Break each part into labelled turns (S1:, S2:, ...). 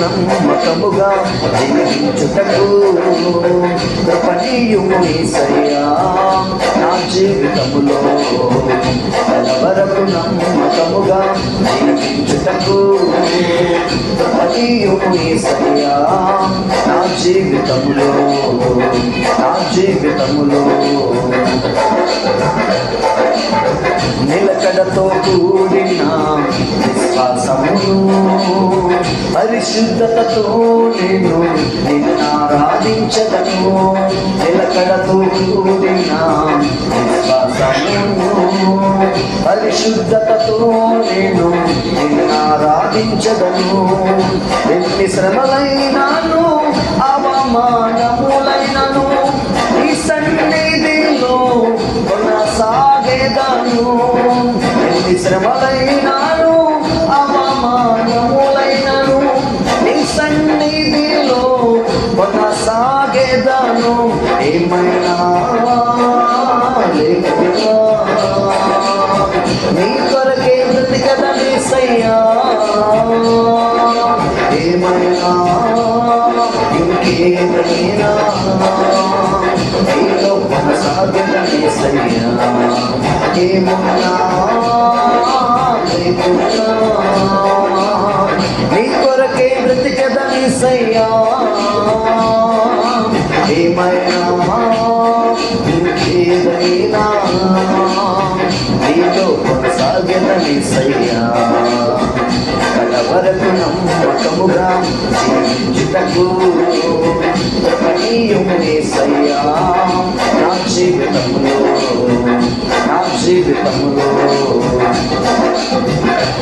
S1: నమ్మకముగా జీవించుటకు కృపణీయుము ఈసయ్యా నా జీవితములో కలవరకు నమ్మకముగా జీవించుటకు కృపణీయుము ఈసయ్యా నా జీవితములో నా జీవితములో నిలకడతో కూడిన విశ్వాసమును పరిశుద్ధతతో నేను నిన్ను ఆరాధించదను. నిలకడతో కూడిన విశ్వాసమును పరిశుద్ధతతో నేను నిన్ను ఆరాధించదను. ఎన్ని శ్రమలైనాను అవమానములైనను ఈ సన్నిధిలో కొనసాగేదాను. ఎన్ని శ్రమలైనాను ఏమైనా? నీ కొరకే బ్రతికదని సయ్యా ఏమైనా? ఇంకేమైనా? నీలో కొనసాగదని సయ్యా ఏమున్నా? లేకున్నా నీ కొరకే సయ్యా ఇంకేదైనా నీలో కొనసాగదని సయ్యా. కలవరకు నమ్మకముగా జీవించుటకు కృపణీయమునే నా జీవితములో నా జీవితములో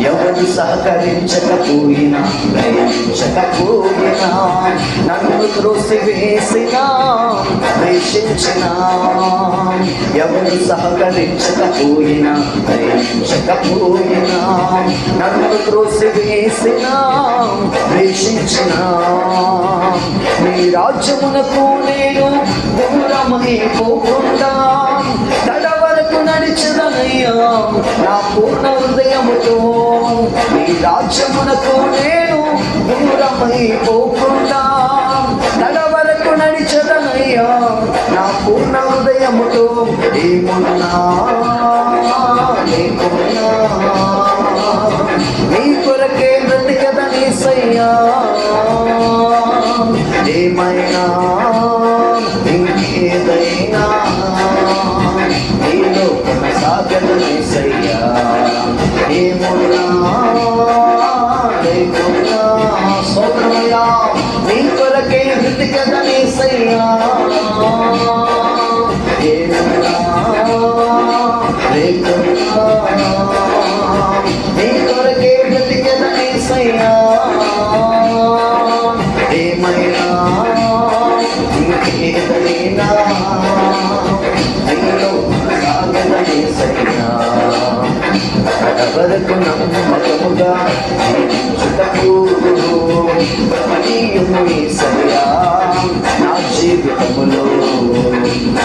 S1: ఎవరు సహకరించకపోయినా గ్రహించకపోయినా నన్ను త్రోసి వేసినా ద్వేషించిన. ఎవరు సహకరించకపోయినా గ్రహించకపోయినా నన్ను త్రోసి వేసినా ద్వేషించిన. నీ రాజ్యమునకు నేను దూరమైపోకుండా హృదయం నా పూర్ణ హృదయముతో నీ రాజ్యమునకు నేను దూరమైపోకుండా తడ వరకు నడిచదనయ్యా నా పూర్ణ హృదయముతో ఏమున్నా? లేకున్నా నీ కొరకే బ్రతికదనీసయ్యా ఏమైనా? కొనసాగదని సయ్యా వరకు నమ్మకముగా నా జీవితములో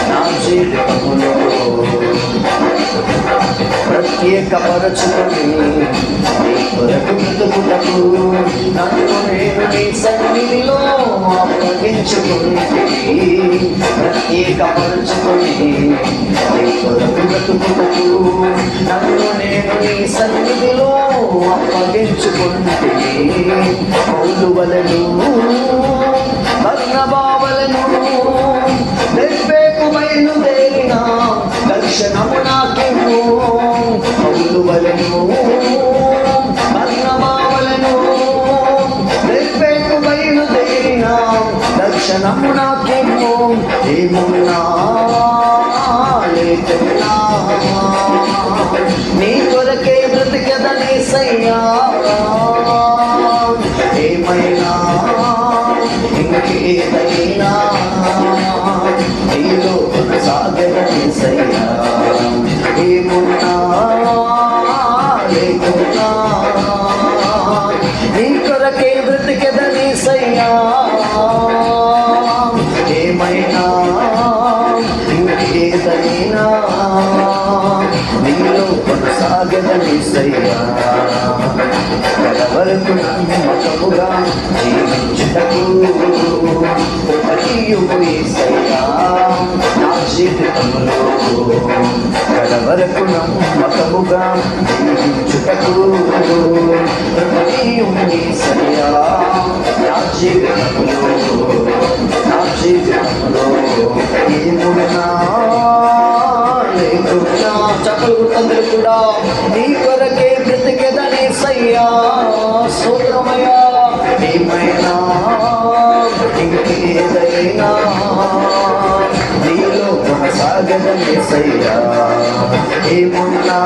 S1: నా జీవితములో ప్రత్యేక పరచుకొని నీ నన్ను నేను నీ సన్నిధిలో అప్పగించుకుంటే ప్రత్యేక పరచుకొని నీ సన్నిధిలో అప్పగించుకుంటే పౌలువలను భగ్నభావలను దెబ్బేకు బయలుదేరిన దర్శనము నీలో కొనసాగదని కొనసాగదనిసయ్యా నమ్మకముగా జీవించుటకు ఉపయోగేసయ్యా నా జీవితంలో కడవరకు నమ్మకముగా జీవించుటకు కొనసాగదని సయ్యా ఏమున్నా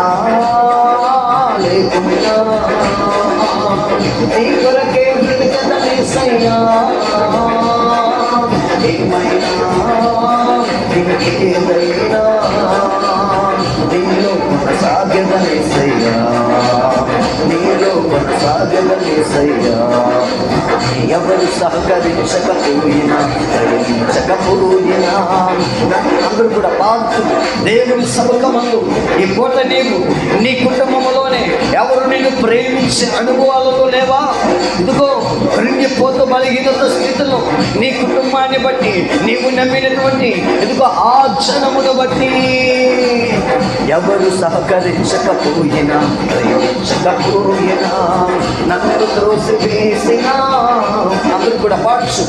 S1: లేకున్నా నీ కొరకే బ్రతికెదని సయ్యా ఏమైనా ఇంకేదైనా నీలో కొనసాగదనేసయ్యా నీలో కొనసాగదనేసయ్యా ఎవరు సహకరించకపోయినా ప్రేమించకపోయినా అందరూ కూడా పాడుతూ దేవుని సముఖమందు ఈ పూట నీవు నీ కుటుంబంలోనే ఎవరు నిన్ను ప్రేమించే అనుభవాలలో లేవా? ఇదిగో బలహీనత స్థితిలో నీ కుటుంబాన్ని బట్టి నీవు నమ్మినటువంటి ఇదిగో ఆ జనమును బట్టి. ఎవరు సహకరించకపోయినా ప్రయోగించకపోయినా నన్ను త్రోసి వేసినా అందరూ కూడా పాటు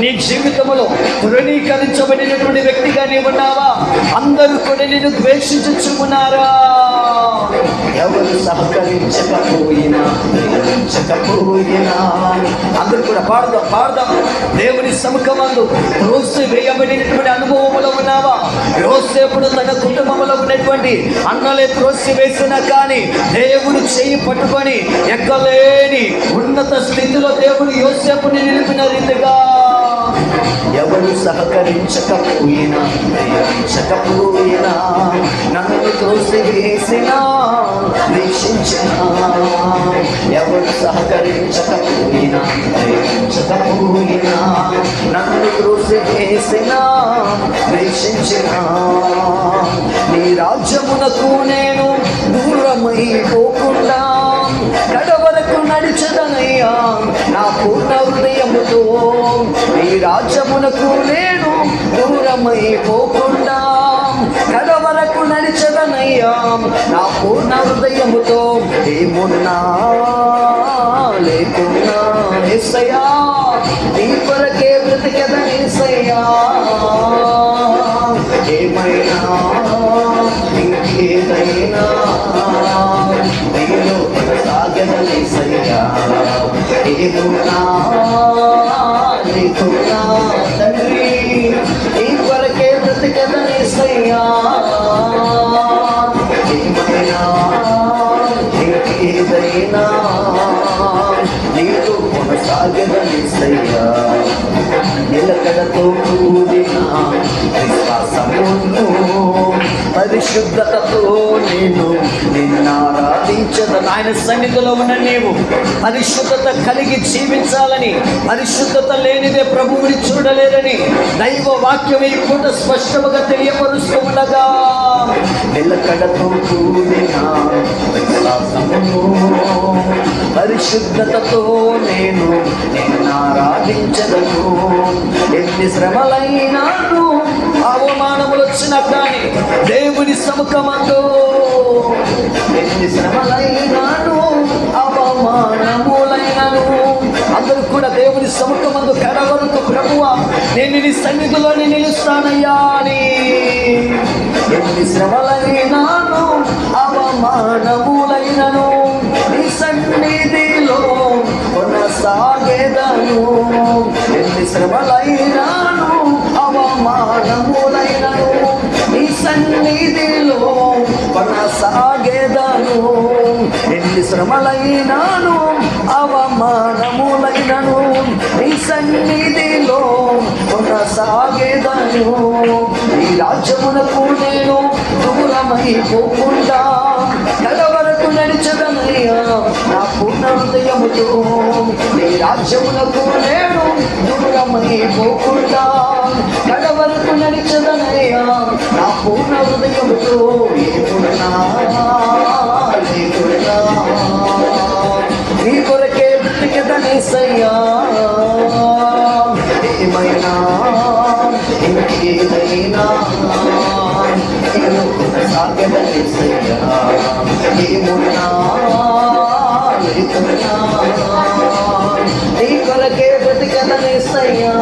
S1: నీ జీవితంలో తృణీకరించబడినటువంటి వ్యక్తిగా నీవున్నావా అందరూ కూడా నిన్ను ద్వేషించుచున్నారా? ఎవరు సహకరించకపోయినా ప్రయోగించకపోయినా అందరూ కూడా పాడు పాడదాం పాడదాం దేవుని సముఖమందు రోజు వేయబడినటువంటి అనుభవంలో ఉన్నావా? యోసేపుడు తన కుటుంబంలో ఉన్నటువంటి అన్నలే త్రోసి వేసినా కానీ దేవుడు చేయి పట్టుకొని ఎక్కలేని ఉన్నత స్థితిలో దేవుడు యోసేపుని నిలిపిన రీతిగా ఎవరు సహకరించకపోయినా ప్రేమించకపోయినా నన్ను త్రోసి వేసినా వీక్షించిన ఎవరు సహకరించకపోయినా ప్రేమించకపోయినా నన్ను త్రోసి వేసినా వీక్షించిన. నీ రాజ్యమునకు నేను దూరమైపోకుండా కడవరకు నడిచదనయ్యా నా పూర్ణ హృదయముతో. నీ రాజ్యమునకు నేను దూరమైపోకుండా కడవరకు నడిచదనయ్యా నా పూర్ణ హృదయముతో. ఏమున్నా లేకున్నా. ఎస్సయ్యా నీ కొరకే బ్రతికెదనేసయ్యా ఏమైనా ఇంకేదైనా నీలో కొనసాగదనేసయ్యా ఏమున్నా కొనసాగదనేసయ్యా నిలకడతో కూడిన విశ్వాసమును పరిశుద్ధతతో నేను నిన్నారాధించదని ఆయన సన్నిధిలో ఉన్న నీవు పరిశుద్ధత కలిగి జీవించాలని పరిశుద్ధత లేనిదే ప్రభువుని చూడలేదని దైవ వాక్యం ఈ పూట స్పష్టముగా తెలియపరుస్తూ ఉండగా నిలకడతో కూడిన పరిశుద్ధతతో నేను నిన్నారాధించదను ఎన్ని శ్రమలైనాను అవమానములు వచ్చిన కానీ దేవుని సముఖమందు ఎన్ని శ్రమలైనాను అవమానములైనను అందరూ కూడా దేవుని సముఖమందు కడవరకు ప్రభువ నేను నీ సన్నిధిలోని నిలుస్తానయ్యా అని. ఎన్ని శ్రమలైనాను ఎన్ని అవమానములైనను నీ సన్నిధిలో కొనసాగేదను. ఎన్ని శ్రమలైనాను అవమానములైనను నీ సన్నిధిలో కొనసాగేదను. నీ రాజ్యమునకు నేను దూరమైపోకుండా నడిచదనయ్యా నా పూర్ణ హృదయముతో నీ రాజ్యమునకు నేను దూరమైపోకుండా కడవరకు నడిచదనయ్యా నా పూర్ణ హృదయముతో నీ కొరకే బ్రతికదనిసయ్యా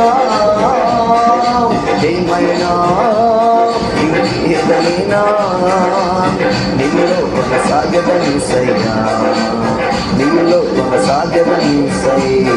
S1: ఏమైనా? ఏదైనా? నీలో కొనసాగదనిసయ్యా నీలో కొనసాగదనిసయ్యా